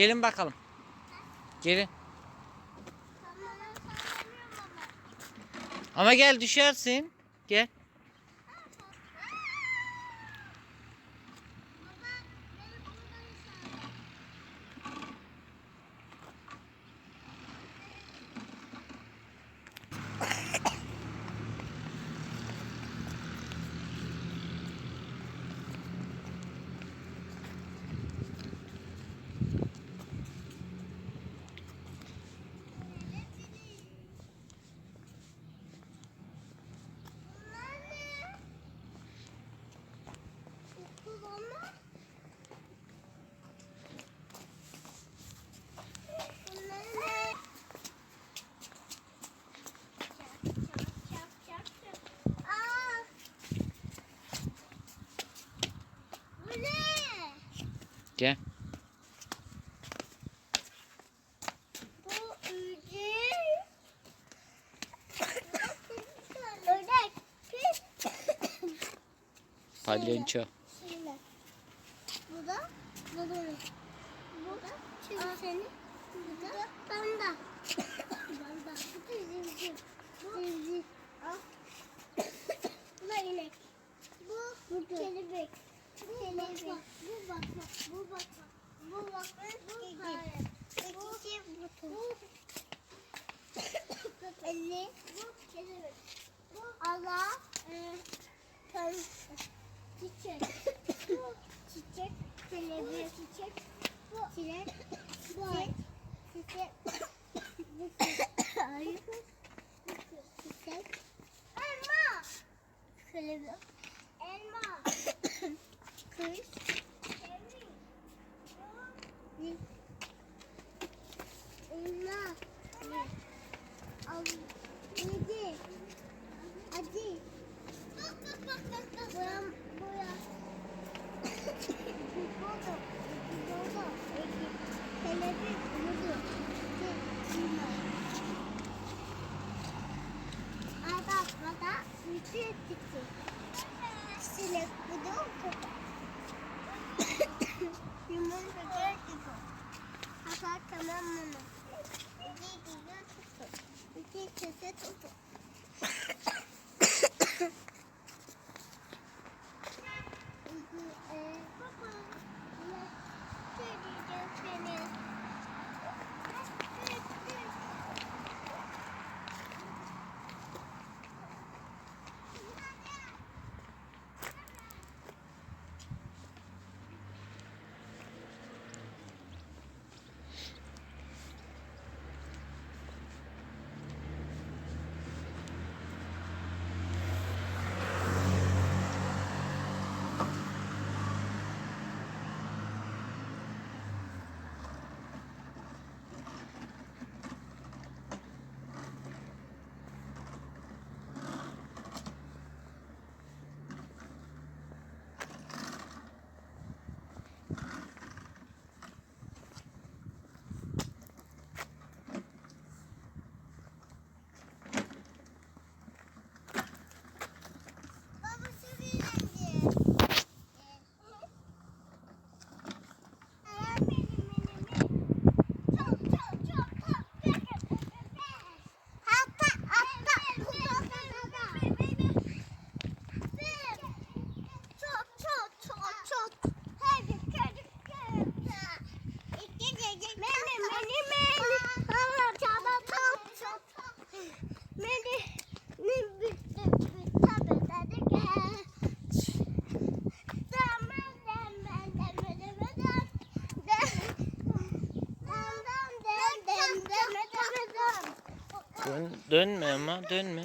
Gelin bakalım. Gelin. Ama gel düşersin. Aliança. böyle bir elma. Kız. Elma. Elma. Sürekli. Sürekli bu da Yumurta geldi. Hatta tamam mı? Bir Dön, dönme ama dönme.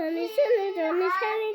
Johnny seni,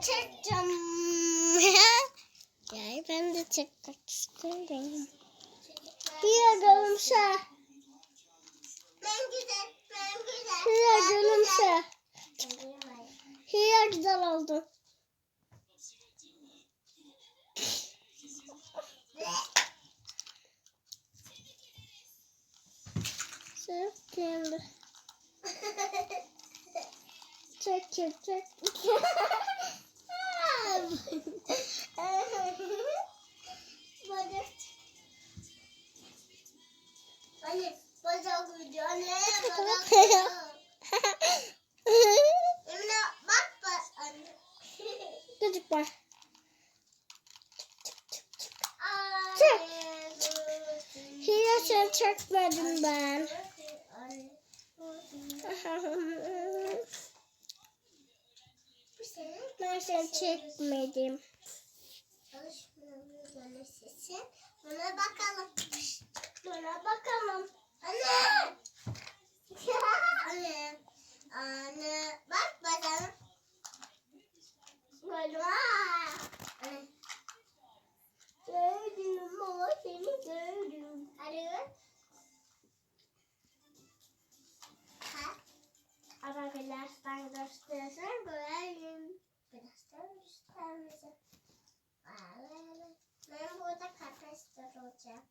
çekeceğim. ya ben de çekmek istiyorum. Hiya gülümse. Ben var. Çek. Hile sen çekmedim ben. ben sen çekmedim. Buna bakalım. Buna bakalım. Anne. Anne. Anne. Bak bakalım. Anne. Gördüm ama seni gördüm. Ha? Ama birazdan göstersen görelim. Birazdan göstermeyeceğim. Ben burada kafeste olacağım.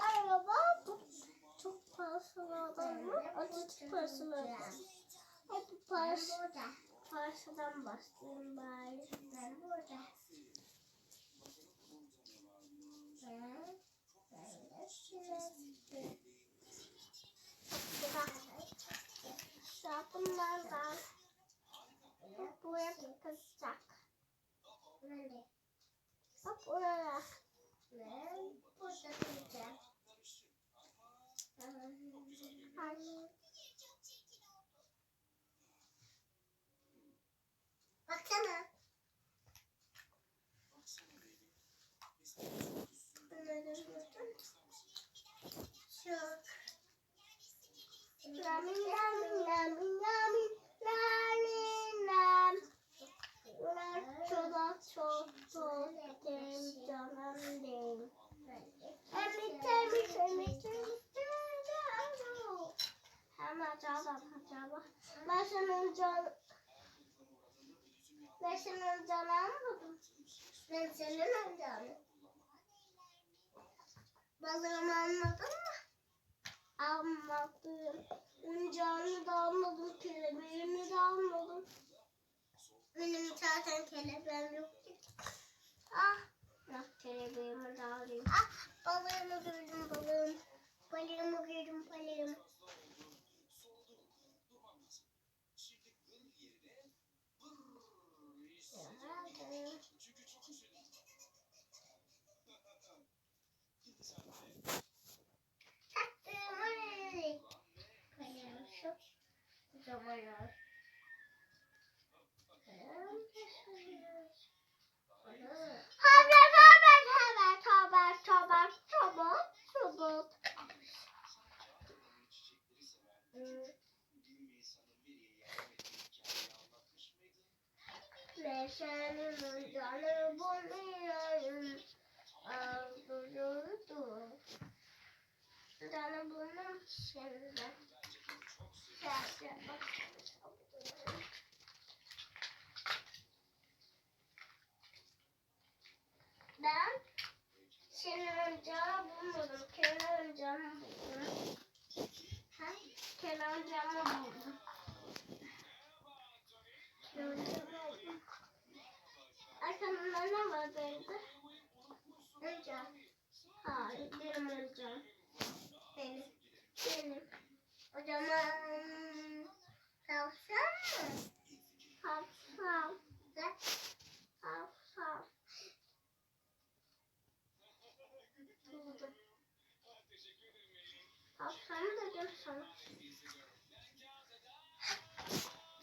Araba çok parçalı adam mı? Açık parçalı adam. Hep parça, parçadan başlayayım bari. Ben burada. Ben, ben de şöyle. Bak. Şapımlardan. Buraya kızacak. Nerede? Bak oraya. Ben burada kızacağım. Anne. Baksana. Bunları gördün. Çok. Lamin Canı almadım. Ben senin canı. Balığımı almadın mı? Almadım. Oyuncağını da almadım. Kelebeğimi de almadım. Benim zaten kelebeğim yok ki. Ah. Bak kelebeğimi de alayım. Ah balığımı gördüm balığım. Balığımı gördüm balığım. Bulmadım. Kenan oyuncağını buldum. Ha? Kenan oyuncağını buldum. Buldum. Arkamda ne var bende? Oyuncağım. Hayır, benim oyuncağım. Benim. Benim. O zaman tavşan mı? Tavşan. Tavşan. Buldum. Tavşanı da gör sana.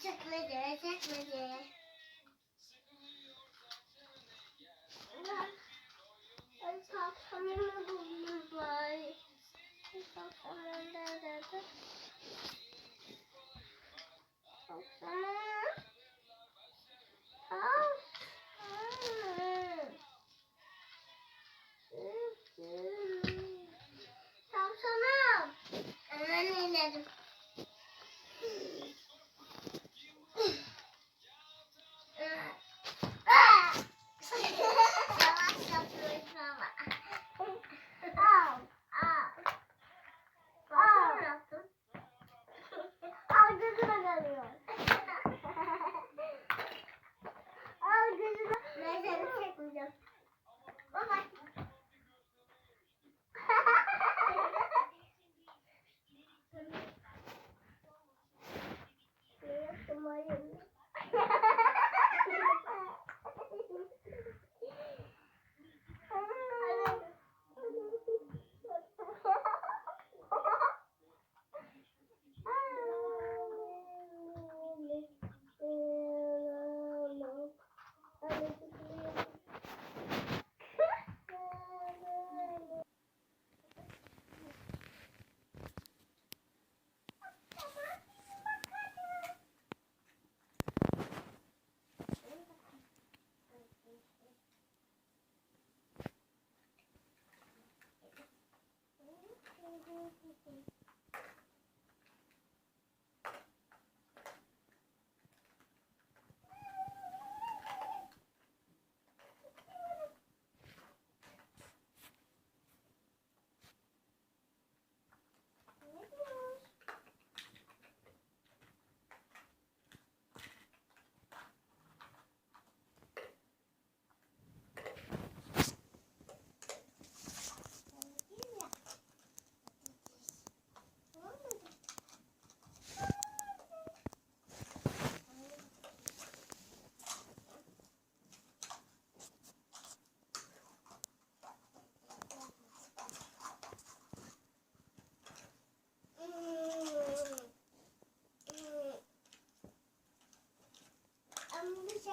Çekmece, çekmece.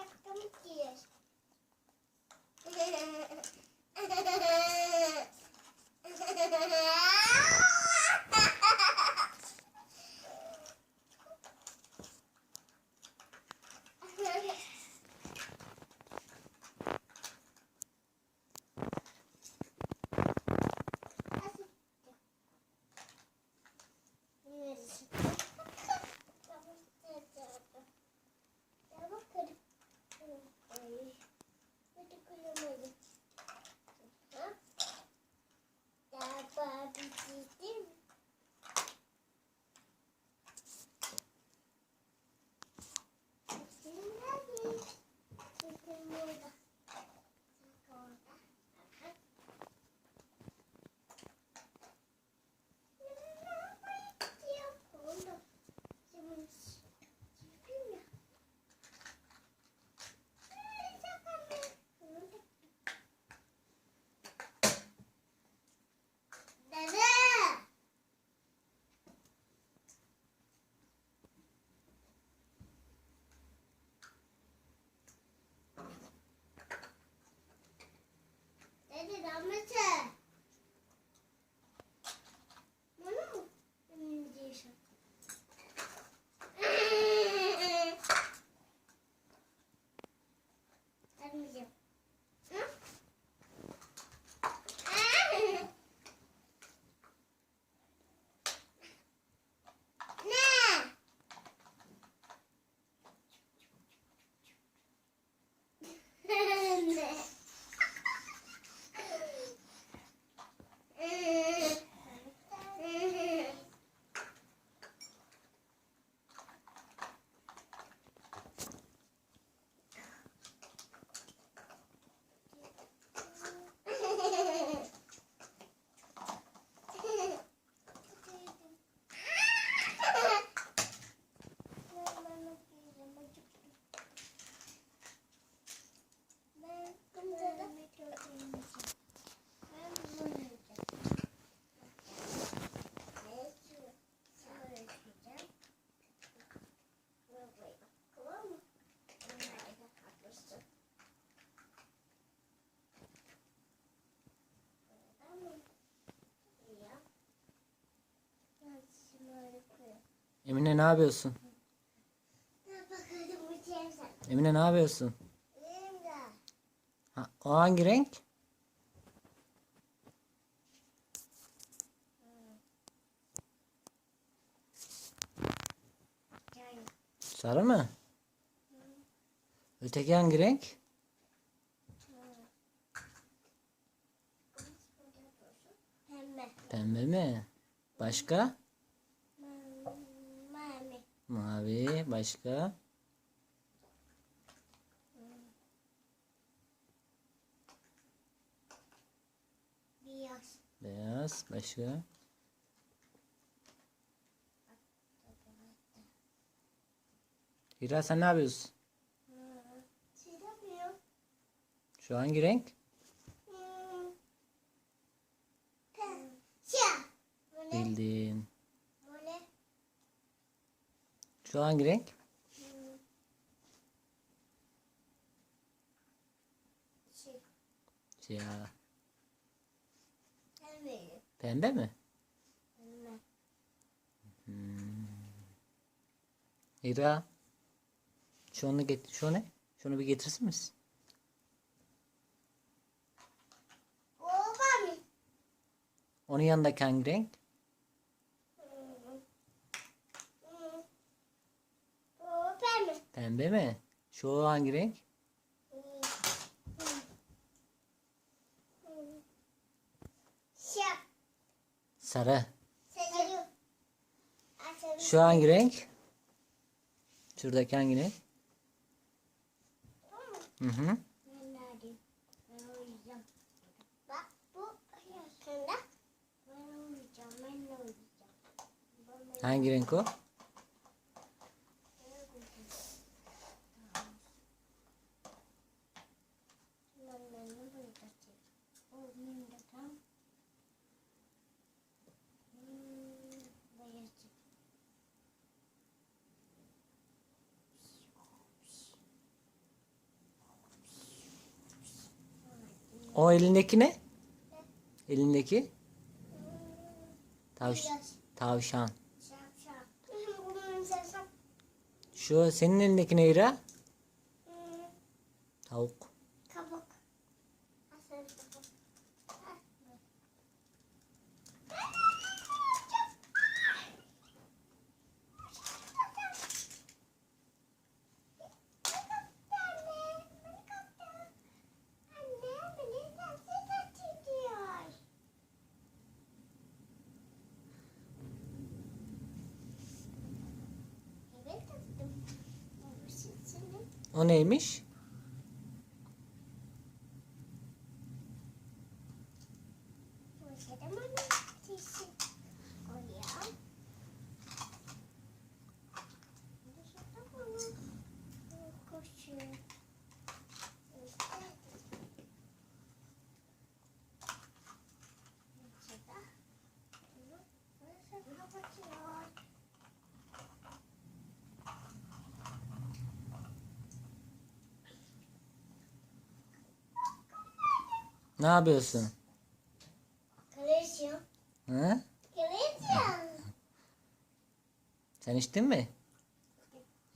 Roberto Matias. Ramachandra. Emine ne yapıyorsun? Emine ne yapıyorsun? Ha, o hangi renk? Sarı mı? Öteki hangi renk? Pembe mi? Başka? Mavi. Başka? Beyaz. Beyaz. Başka? Hira sen ne yapıyorsun? Şu hangi renk? Hmm. Bildin. Bu ne? Şu hangi renk? Hmm. Şey. Siyah. Pembe. Pembe mi? Pembe. Hira. Şunu getir. Şu ne? Şunu bir getirsin misin? Onun yanındaki hangi renk? Hmm. Hmm. O Pembe mi? Şu hangi renk? Sarı. Şu hangi renk? Şuradaki hangi renk? Hı hı. Ben neredeyim? Ben uyuyacağım. Bak bu aslında ben uyuyacağım. Ben de uyuyacağım. Ben de Hangi renk o? uyuyacağım. Ben de ne uyuyacağım? O benim de tam. Hmm, bayılacağım. O elindeki ne? Elindeki? Tavş tavşan. Şu senin elindeki ne Hira? Hmm, Tavuk. O neymiş? Ne yapıyorsun? Karışım. Hı? Karışım. Sen içtin mi?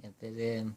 Yaparım.